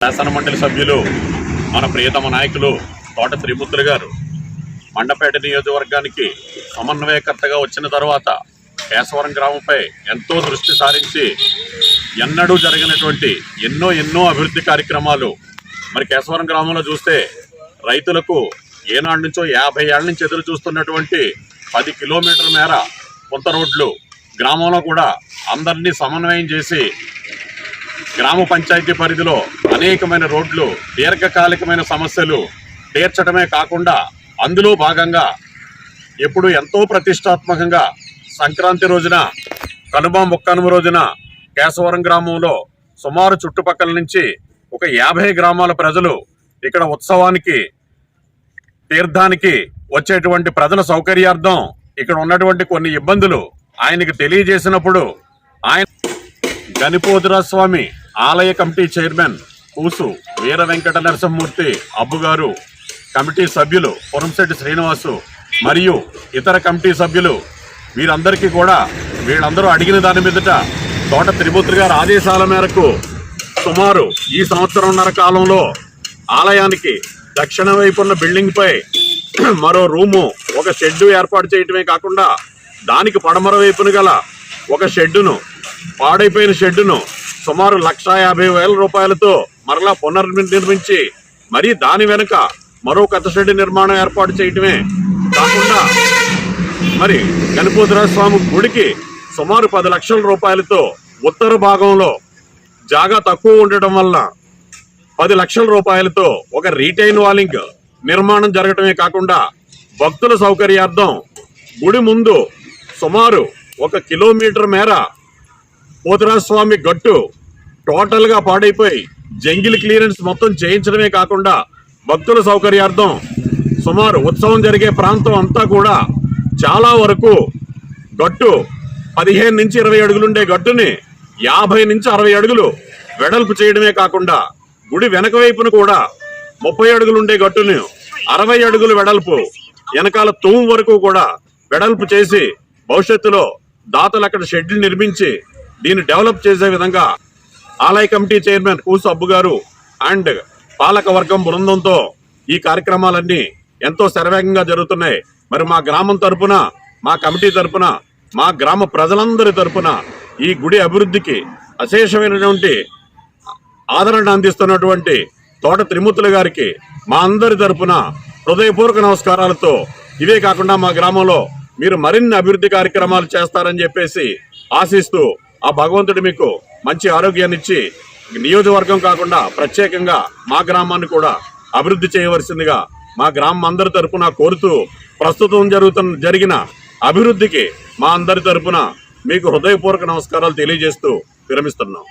శాసన మండలి సభ్యులు మన ప్రియతమ నాయకులు తోట త్రిమూర్తులు గారు. మండపేట నియోజకవర్గానికి సమన్వయకర్తగా వచ్చిన తర్వాత కేశవరం గ్రామంపై ఎంతో దృష్టి సారించి ఎన్నడూ జరిగినటువంటి ఎన్నో ఎన్నో అభివృద్ధి కార్యక్రమాలు మరి కేశవరం గ్రామంలో చూస్తే రైతులకు ఏనాడు నుంచో యాభై ఏళ్ళ నుంచి ఎదురు చూస్తున్నటువంటి పది కిలోమీటర్ల మేర కొంత రోడ్లు గ్రామంలో కూడా అందరినీ సమన్వయం చేసి గ్రామ పంచాయతీ పరిధిలో అనేకమైన రోడ్లు దీర్ఘకాలికమైన సమస్యలు తీర్చడమే కాకుండా అందులో భాగంగా ఎప్పుడు ఎంతో ప్రతిష్టాత్మకంగా సంక్రాంతి రోజున కనుమ ముక్కనుమ రోజున కేశవరం గ్రామంలో సుమారు చుట్టుపక్కల నుంచి ఒక యాభై గ్రామాల ప్రజలు ఇక్కడ ఉత్సవానికి తీర్థానికి వచ్చేటువంటి ప్రజల సౌకర్యార్థం ఇక్కడ ఉన్నటువంటి కొన్ని ఇబ్బందులు ఆయనకి తెలియజేసినప్పుడు ఆయన గణిపోతురా స్వామి ఆలయ కమిటీ చైర్మన్ కూసు వీర వెంకట నరసింహమూర్తి అబ్బుగారు కమిటీ సభ్యులు పురంశెట్టి శ్రీనివాసు మరియు ఇతర కమిటీ సభ్యులు వీరందరికీ కూడా వీళ్ళందరూ అడిగిన దాని మీదట తోట త్రిమూర్తి గారి ఆదేశాల మేరకు సుమారు ఈ సంవత్సరంన్నర కాలంలో ఆలయానికి దక్షిణ వైపు ఉన్న మరో రూము ఒక షెడ్డు ఏర్పాటు చేయటమే కాకుండా దానికి పడమర వైపున గల ఒక షెడ్డును పాడైపోయిన షెడ్డును సుమారు లక్షా యాభై వేల రూపాయలతో మరలా పునర్నిర్మించి మరి దాని వెనుక మరో కొత్త షెడ్ నిర్మాణం ఏర్పాటు చేయటమే కాకుండా మరి గణపతిరాజ స్వామి గుడికి సుమారు పది లక్షల రూపాయలతో ఉత్తర భాగంలో జాగా తక్కువ ఉండటం వల్ల పది లక్షల రూపాయలతో ఒక రీటైన్ వాలింగ్ నిర్మాణం జరగటమే కాకుండా భక్తుల సౌకర్యార్థం గుడి ముందు సుమారు ఒక కిలోమీటర్ మేర పోతురాజస్వామి గట్టు టోటల్గా పాడైపోయి జంగిల్ క్లియరెన్స్ మొత్తం చేయించడమే కాకుండా భక్తుల సౌకర్యార్థం సుమారు ఉత్సవం జరిగే ప్రాంతం అంతా కూడా చాలా వరకు గట్టు పదిహేను నుంచి ఇరవై అడుగులుండే గట్టుని యాభై నుంచి అరవై అడుగులు వెడల్పు చేయడమే కాకుండా గుడి వెనక వైపున కూడా ముప్పై అడుగులుండే గట్టుని అరవై అడుగులు వెడల్పు వెనకాల తూము వరకు కూడా వెడల్పు చేసి భవిష్యత్తులో దాతలు అక్కడ షెడ్యూల్ నిర్మించి దీన్ని డెవలప్ చేసే విధంగా ఆలయ కమిటీ చైర్మన్ కూసు అబ్బు గారు అండ్ పాలక వర్గం బృందంతో ఈ కార్యక్రమాలన్నీ ఎంతో శరవేగంగా జరుగుతున్నాయి. మరి మా గ్రామం తరపున మా కమిటీ తరపున మా గ్రామ ప్రజలందరి తరపున ఈ గుడి అభివృద్ధికి అశేషమైనటువంటి ఆదరణ అందిస్తున్నటువంటి తోట త్రిమూర్తుల గారికి మా అందరి తరపున హృదయపూర్వక నమస్కారాలతో ఇవే కాకుండా మా గ్రామంలో మీరు మరిన్ని అభివృద్ధి కార్యక్రమాలు చేస్తారని చెప్పేసి ఆశిస్తూ ఆ భగవంతుడు మీకు మంచి ఆరోగ్యాన్ని ఇచ్చి నియోజకవర్గం కాకుండా ప్రత్యేకంగా మా గ్రామాన్ని కూడా అభివృద్ధి చేయవలసిందిగా మా గ్రామం అందరి తరపున కోరుతూ ప్రస్తుతం జరుగుతున్న జరిగిన అభివృద్ధికి మా అందరి తరపున మీకు హృదయపూర్వక నమస్కారాలు తెలియజేస్తూ విరమిస్తున్నాం.